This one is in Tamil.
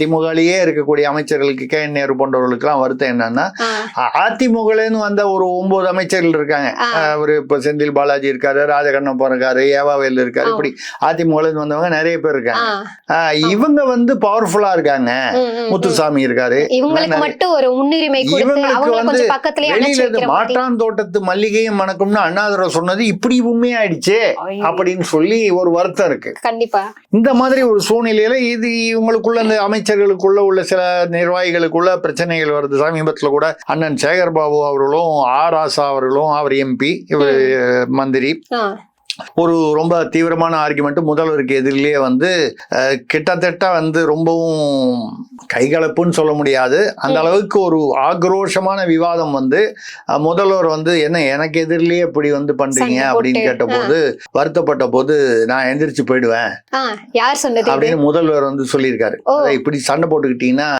திமுகலயே இருக்கக்கூடிய அமைச்சர்களுக்கு கே. என். நேரு போன்றவர்களுக்கு எல்லாம் வருத்தம் என்னன்னா அதிமுகலேருந்து வந்த ஒரு ஒன்பது அமைச்சர்கள் இருக்காங்க. அவரு இப்ப செந்தில் பாலாஜி இருக்காரு ராஜகண்ணப்பன் இருக்காரு ஏவாவேல் இருக்காரு. இப்படி அதிமுகலேருந்து வந்தவங்க நிறைய பேர் இருக்காங்க. இவங்க வந்து பவர்ஃபுல்லா இருக்காங்க. முத்துசாமி இருக்காரு. இவங்களுக்கு ஒரு வந்து வெளியில இருந்து மாற்றான் தோட்டத்து மல்லிகையும் மணக்கும்னு அண்ணாதுரை சொன்னது இப்படி உண்மையாயிடுச்சு. அப்படின்னு சொல்லி ஒரு வருத்தம் இருக்கு. கண்டிப்பா. இந்த மாதிரி ஒரு சூழ்நிலையில இது இவங்களுக்குள்ள இந்த அமைச்சர்களுக்குள்ள உள்ள சில நிர்வாகிகளுக்குள்ள பிரச்சனைகள் வருது. சமீபத்துல கூட அண்ணன் சேகர் பாபு அவர்களும் ஆர் ஆசா அவர்களும் அவர் எம்பி மந்திரி. ஒரு ரொம்ப தீவிரமான ஆர்குமெண்ட் முதல்வருக்கு எதிரிலேயே வந்து கிட்டத்தட்ட வந்து ரொம்பவும் கைகலப்புன்னு சொல்ல முடியாது. அந்த அளவுக்கு ஒரு ஆக்ரோஷமான விவாதம் வந்து முதல்வர் வந்து என்ன எனக்கு எதிரிலேயே இப்படி வந்து பண்றீங்க? அப்படின்னு போட்டு, கேட்டபோது வருத்தப்பட்ட போது நான் எந்திரிச்சு போயிடுவேன்? அப்படின்னு முதல்வர் வந்து சொல்லியிருக்காரு. இப்படி சண்டை போட்டுக்கிட்டீங்கன்னா